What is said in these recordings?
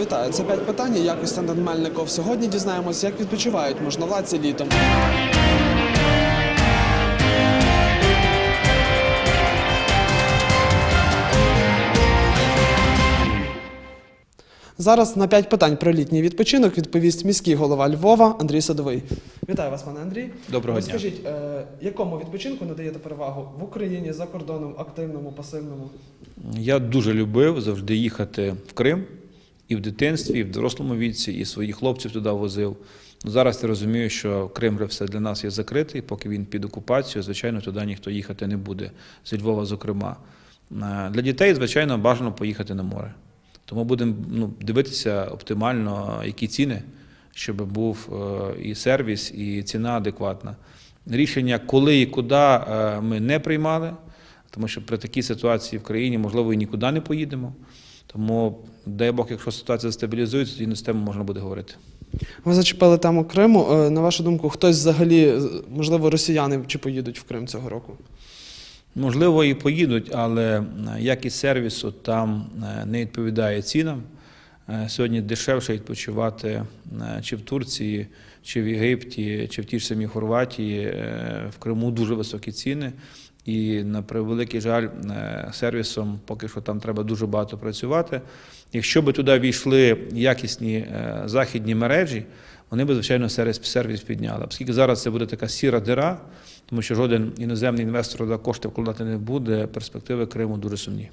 Вітаю, це п'ять питань. Я Костянтин Мельников. Сьогодні дізнаємось, як відпочивають можновладці літом. Зараз на п'ять питань про літній відпочинок відповість міський голова Львова Андрій Садовий. Вітаю вас, пане Андрій. Доброго дня. Розкажіть, е, якому відпочинку надаєте перевагу в Україні, за кордоном, активному, пасивному? Я дуже любив завжди їхати в Крим і в дитинстві, і в дорослому віці, і своїх хлопців туди возив. Ну, Зараз я розумію, що Крим все для нас є закритий, поки він під окупацією, звичайно, туди ніхто їхати не буде, зі Львова, зокрема. Е, Для дітей, звичайно, бажано поїхати на море. Тому будемо ну, дивитися оптимально, які ціни, щоб був е, і сервіс, і ціна адекватна. Рішення, коли і куди е, ми не приймали, тому що при такій ситуації в країні, можливо, і нікуди не поїдемо. Тому, дай Бог, якщо ситуація стабілізується, тоді на цю тему можна буде говорити. Ви зачепили тему Криму. Е, На вашу думку, хтось взагалі, можливо, росіяни чи поїдуть в Крим цього року? Можливо, і поїдуть, але е, якість сервісу там е, не відповідає цінам. Сьогодні дешевше відпочивати чи в Турції, чи в Єгипті, чи в тій ж самій Хорватії. В Криму дуже високі ціни. І на превеликий жаль, е, сервісом поки що там треба дуже багато працювати. Якщо би туди війшли якісні е, західні мережі, вони б, звичайно, сервіс, сервіс підняли. Оскільки зараз це буде така сіра дира, тому що жоден іноземний інвестор туди кошти вкладати не буде, перспективи Криму дуже сумні.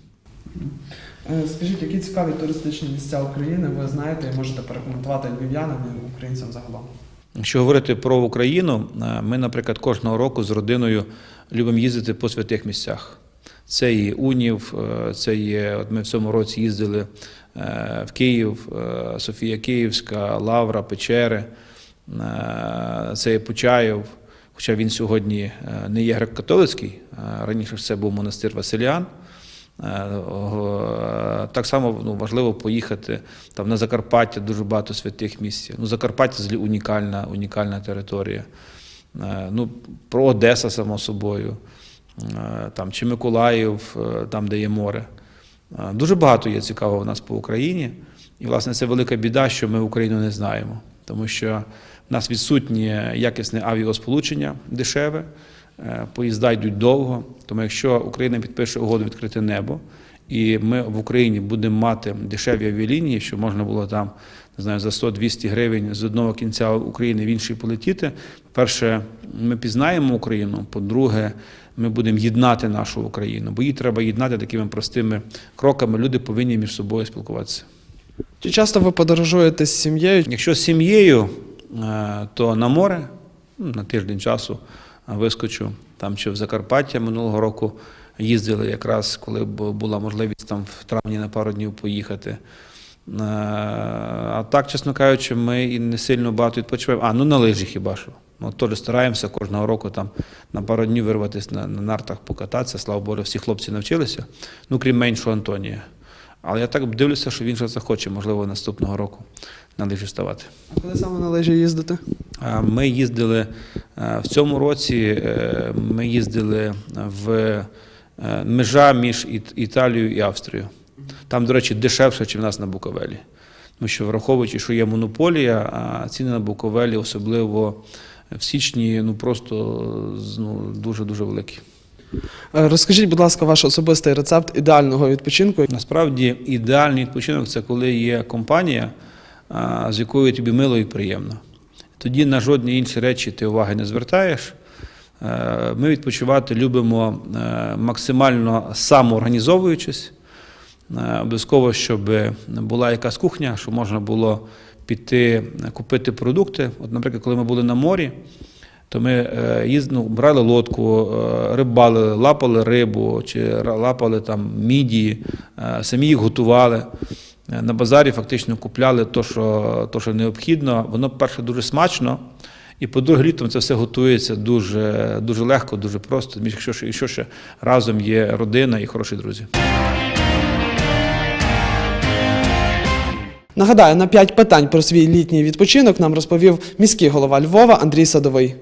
Е, Скажіть, які цікаві туристичні місця України ви знаєте і можете порекомендувати львів'янам і українцям загалом? Якщо говорити про Україну, е, ми, наприклад, кожного року з родиною любимо їздити по святих місцях. Це і Унів, е, це є. От ми в цьому році їздили е, в Київ, Софія Київська, Лавра, Печери, це є Почаєв. Хоча він сьогодні не є греко-католицький, раніше це був монастир Василіан. Е, о, Так само ну, важливо поїхати там на Закарпаття, дуже багато святих місць. Ну, Закарпаття взагалі унікальна, унікальна територія. Е, Ну, про Одеса, само собою, Е, там, чи Миколаїв, е, там, де є море. Е, Дуже багато є цікавого у нас по Україні. І, власне, це велика біда, що ми Україну не знаємо, тому що в нас відсутнє якісне авіасполучення дешеве, е, поїзда йдуть довго. Тому якщо Україна підпише угоду відкрите небо, і ми в Україні будемо мати дешеві авіалінії, що можна було там не знаю, за 100-200 гривень з одного кінця України в інший полетіти. По-перше, ми пізнаємо Україну. По-друге, ми будемо єднати нашу Україну, бо її треба єднати такими простими кроками. Люди повинні між собою спілкуватися. Чи часто ви подорожуєте з сім'єю? Якщо з сім'єю, е, то на море ну, на тиждень часу е, вискочу там чи в Закарпаття минулого року їздили якраз, коли б була можливість там в травні на пару днів поїхати. Е, А так, чесно кажучи, ми і не сильно багато відпочиваємо. А, ну на лижі хіба що. Ну, теж стараємося кожного року там на пару днів вирватися на, на нартах покататися. Слава Богу, всі хлопці навчилися, ну крім меншого Антонія. Але я так дивлюся, що він вже захоче, можливо, наступного року на лижі ставати. А коли саме на лижі їздите? Ми їздили е, в цьому році. е, Ми їздили в е, межа між Італією і Австрією. Там, до речі, дешевше, ніж в нас на Буковелі. Тому що, враховуючи, що є монополія, а ціни на Буковелі, особливо в січні, ну просто ну, дуже дуже великі. Е, Розкажіть, будь ласка, ваш особистий рецепт ідеального відпочинку. Насправді ідеальний відпочинок це коли є компанія, з якою тобі мило і приємно. Тоді на жодні інші речі ти уваги не звертаєш. Е, Ми відпочивати любимо е, максимально самоорганізовуючись. Обов'язково, щоб була якась кухня, щоб можна було піти купити продукти. От, наприклад, коли ми були на морі, то ми е, їзд, ну, брали лодку, е, рибали, лапали рибу чи лапали там мідії, е, самі їх готували. На базарі фактично купляли те, що, то, що необхідно. Воно, перше, дуже смачно. І по-друге, літом це все готується дуже, дуже легко, дуже просто. Якщо, ще- якщо ще разом є родина і хороші друзі. Нагадаю, на п'ять питань про свій літній відпочинок нам розповів міський голова Львова Андрій Садовий.